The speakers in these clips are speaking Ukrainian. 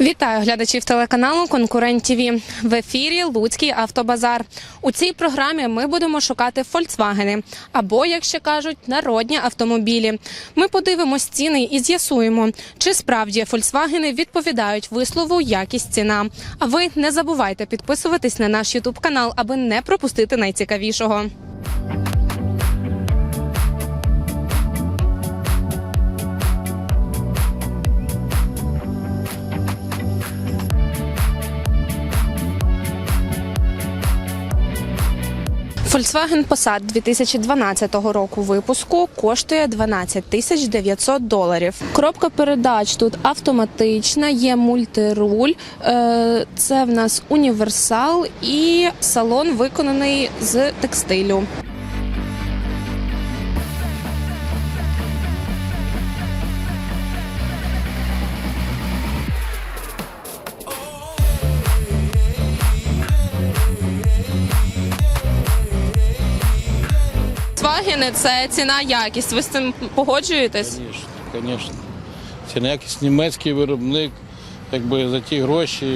Вітаю глядачів телеканалу Конкурент ТВ. В ефірі Луцький автобазар. У цій програмі ми будемо шукати фольксвагени або, як ще кажуть, народні автомобілі. Ми подивимось ціни і з'ясуємо, чи справді фольксвагени відповідають вислову якість ціна. А ви не забувайте підписуватись на наш Ютуб канал, аби не пропустити найцікавішого. Volkswagen Passat 2012 року випуску коштує 12 тисяч 900 доларів. Коробка передач тут автоматична, є мультируль. Е, Це в нас універсал і салон виконаний з текстилю. Volkswagen – це ціна якість. Ви з цим погоджуєтесь? Звісно, звісно. Це не якийсь німецький виробник. Якби за ті гроші,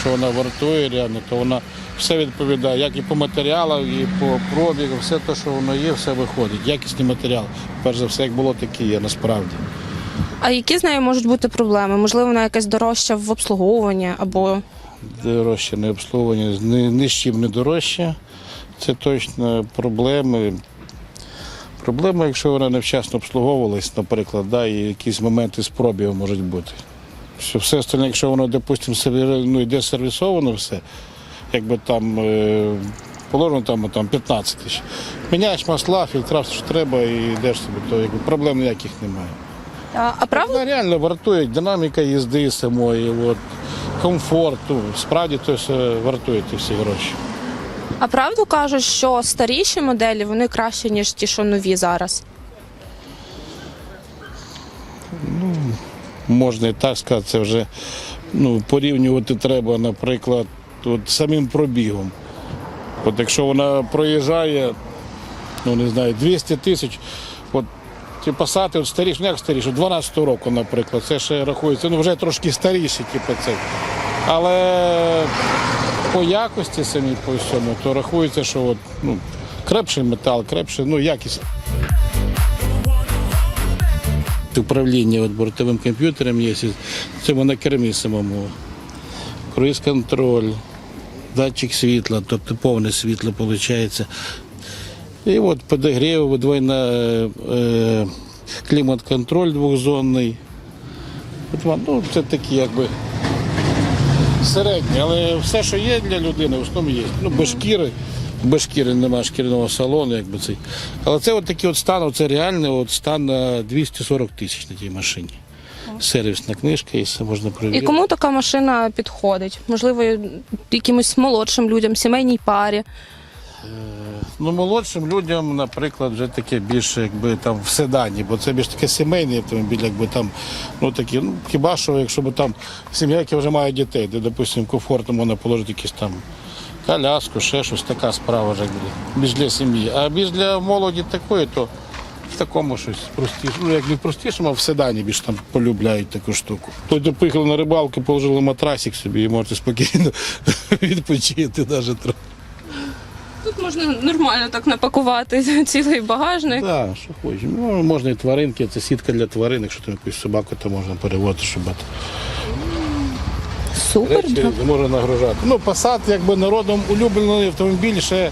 що вона вартує реально, то вона все відповідає, як і по матеріалах, і по пробігу, все те, що воно є, все виходить. Якісний матеріал. Перш за все, як було, так і є насправді. А які з нею можуть бути проблеми? Можливо, вона якась дорожча в обслуговуванні або Дорожче не обслуговування, ні, ні з чим не дорожче. Це точно проблеми. Проблема, якщо вона невчасно обслуговувалась, наприклад, да, і якісь моменти з пробігу можуть бути. Що все остальне, якщо воно, допустимо, ну, йде сервісовано все, якби там е, положено там, там 15 тисяч. Міняєш масла, фільтра, що треба, і йдеш собі, то якби, проблем ніяких немає. а, а правда? Вона реально вартує динаміка їзди самої, от, комфорту. Справді то все вартує ті всі гроші. А правду кажуть, що старіші моделі вони краще ніж ті, що нові зараз. Можна і так сказати, це вже ну, порівнювати треба, наприклад, от, самим пробігом. От якщо вона проїжджає, ну не знаю, 200 тисяч, от ті пасати, от старіші, ну як старіші, 12 року, наприклад, це ще рахується, ну вже трошки старіші, типу це. Але по якості самій по всьому, то рахується, що от, ну, крепший метал, крепший, ну якість. Управління от бортовим комп'ютером є, це на кермі самому. Круїз-контроль, датчик світла, тобто повне світло виходить. І от подогрів, видвойна е, е, клімат-контроль двохзонний. От ну, це такі якби середні, але все, що є для людини, в основному є. Ну, без шкіри, без шкіри немає шкіряного салону, якби цей. Але це от такий от стан, це реальний от стан на 240 тисяч на тій машині. Сервісна книжка, і все можна І кому така машина підходить? Можливо, якимось молодшим людям, сімейній парі. Ну, молодшим людям, наприклад, вже таке більше, якби там в седані, бо це більш таке сімейний автомобіль, якби там, ну такі, ну хіба що, якщо б там сім'я, яка вже має дітей, де, допустимо, комфортно можна положити якісь там коляску, ще щось, така справа вже буде. Більш для сім'ї. А більш для молоді такої, то в такому щось простіше. Ну, як не в простішому, а в седані більш там полюбляють таку штуку. Тут поїхали на рибалку, положили матрасик собі і можете спокійно відпочити навіть трохи. Можна нормально так напакувати цілий багажник. Так, що хочеш. Ну, можна і тваринки, це сітка для тварин, якщо там якусь собаку, то можна переводити, щоб Супер. речі не можна нагружати. Ну, Passat якби народом улюблений автомобіль ще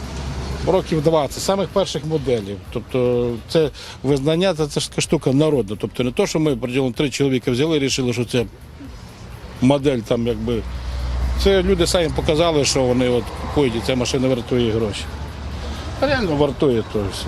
років 20, самих перших моделів. Тобто це визнання, це, це ж така штука народна. Тобто не то, що ми приділимо три чоловіка взяли і вирішили, що це модель там якби. Це люди самі показали, що вони от купують, і ця машина вартує гроші. Реально вартує то все.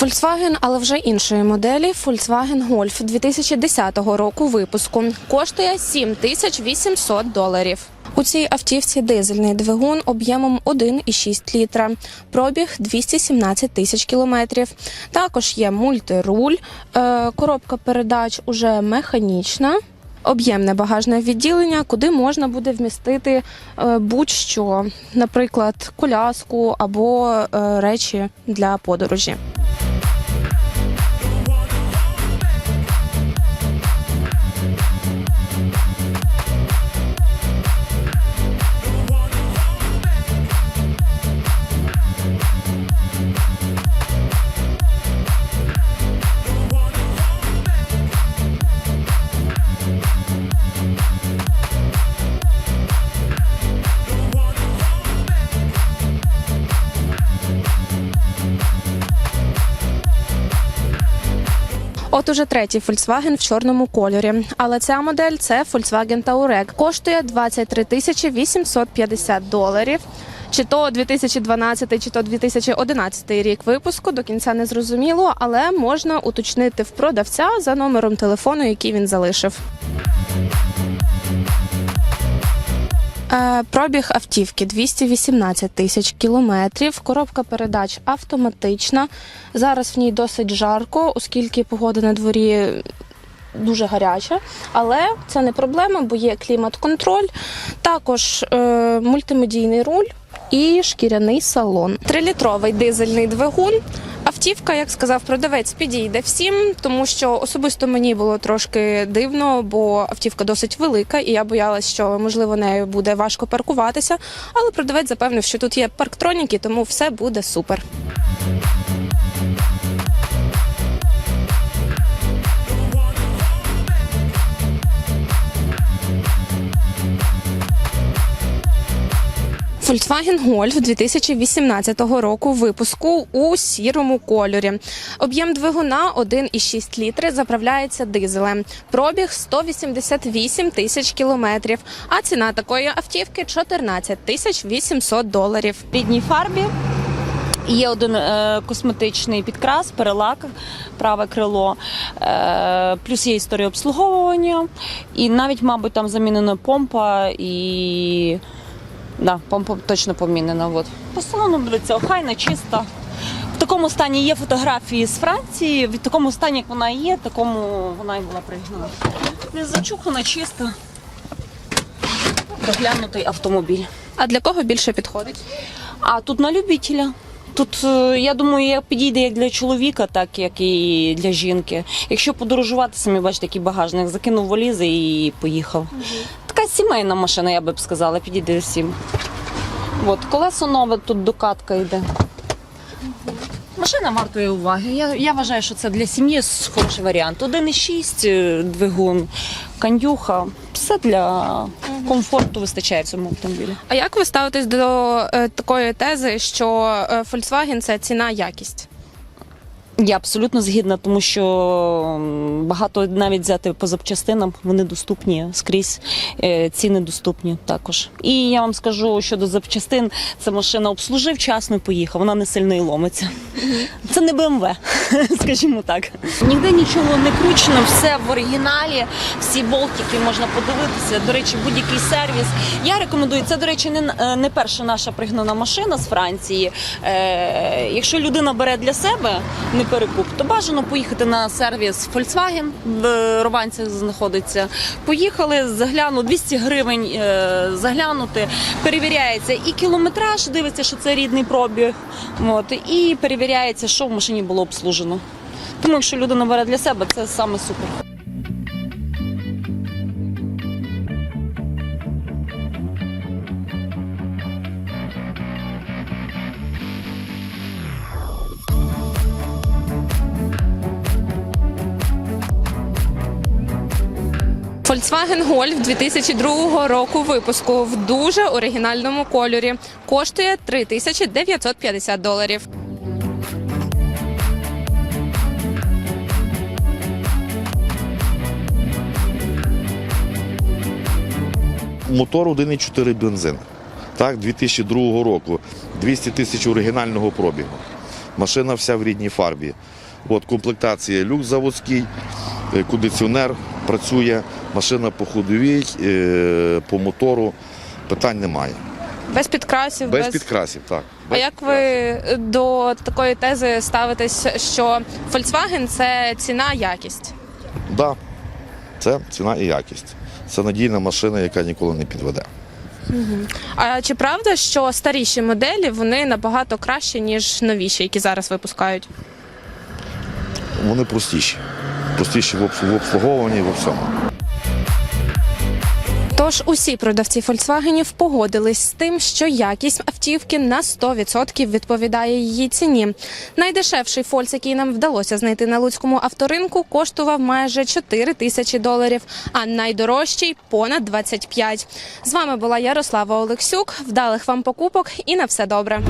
Volkswagen, але вже іншої моделі Volkswagen Golf 2010 року випуску коштує 7800 доларів. У цій автівці дизельний двигун об'ємом 1,6 літра, пробіг 217 тисяч кілометрів. Також є мультируль, е, коробка передач уже механічна. Об'ємне багажне відділення, куди можна буде вмістити е, будь-що, наприклад, коляску або е, речі для подорожі. От уже третій Volkswagen в чорному кольорі. Але ця модель це Volkswagen Touareg. Коштує 23 тисячі 850 доларів. Чи то 2012, чи то 2011 рік випуску до кінця не зрозуміло, але можна уточнити в продавця за номером телефону, який він залишив. Пробіг автівки 218 тисяч кілометрів. Коробка передач автоматична. Зараз в ній досить жарко, оскільки погода на дворі дуже гаряча. Але це не проблема, бо є клімат-контроль, також е, мультимедійний руль і шкіряний салон. Трилітровий дизельний двигун. Автівка, як сказав продавець, підійде всім, тому що особисто мені було трошки дивно, бо автівка досить велика, і я боялась, що можливо нею буде важко паркуватися. Але продавець запевнив, що тут є парктроніки, тому все буде супер. Volkswagen Golf 2018 року випуску у сірому кольорі. Об'єм двигуна 1,6 літри заправляється дизелем. Пробіг 188 тисяч кілометрів. А ціна такої автівки 14 тисяч 800 доларів. В рідній фарбі. Є один е, косметичний підкрас, перелак, праве крило, е, плюс є історія обслуговування, і навіть, мабуть, там замінена помпа і. Да, помпа точно помінена. От. По салону дивиться, охайна, чиста. В такому стані є фотографії з Франції. В такому стані, як вона є, такому вона і була пригнана. Не зачухана, чиста. Доглянутий автомобіль. А для кого більше підходить? А тут на любителя. Тут, е, я думаю, як підійде як для чоловіка, так як і для жінки. Якщо подорожувати, самі бачите, який багажник, закинув валізи і поїхав. Така сімейна машина, я би б сказала, підійде всім. От, колесо нове, тут докатка йде. Машина вартує уваги. Я, я вважаю, що це для сім'ї хороший варіант. 1,6 е, двигун, кандюха. Все для комфорту вистачає в цьому автомобілі. А як ви ставитесь до е, такої тези, що е, Volkswagen – це ціна якість? Я абсолютно згідна, тому що багато навіть взяти по запчастинам, вони доступні скрізь, е, ціни доступні також. І я вам скажу щодо запчастин, це машина обслужив вчасно і поїхав, вона не сильно і ломиться. Це не BMW, скажімо так. Ніде нічого не кручено, все в оригіналі, всі болтики можна подивитися. До речі, будь-який сервіс. Я рекомендую, це, до речі, не, е, не перша наша пригнана машина з Франції. Е, якщо людина бере для себе не перекуп, то бажано поїхати на сервіс Volkswagen в Рованцях знаходиться. Поїхали, загляну 200 гривень е, заглянути, перевіряється і кілометраж, дивиться, що це рідний пробіг. От, і перевіряється, що в машині було обслужено. Тому якщо людина бере для себе, це саме супер. Volkswagen Golf 2002 року випуску в дуже оригінальному кольорі. Коштує 3950 доларів. Мотор 1,4 бензин. Так, 2002 року. 200 тисяч оригінального пробігу. Машина вся в рідній фарбі. От комплектація люк заводський, кондиціонер працює, машина по ходовій, е, по мотору. Питань немає. Без підкрасів, Без підкрасів, так. А Без як ви до такої тези ставитесь, що Volkswagen – це ціна якість? Да. Це ціна і якість. Це надійна машина, яка ніколи не підведе. А чи правда, що старіші моделі вони набагато кращі, ніж новіші, які зараз випускають? Вони простіші. Простіші в обс- в обслуговуванні, в всьому. Тож усі продавці Volkswagen погодились з тим, що якість автівки на 100% відповідає її ціні. Найдешевший Фольц, який нам вдалося знайти на луцькому авторинку, коштував майже 4 тисячі доларів, а найдорожчий понад 25. З вами була Ярослава Олексюк. Вдалих вам покупок і на все добре.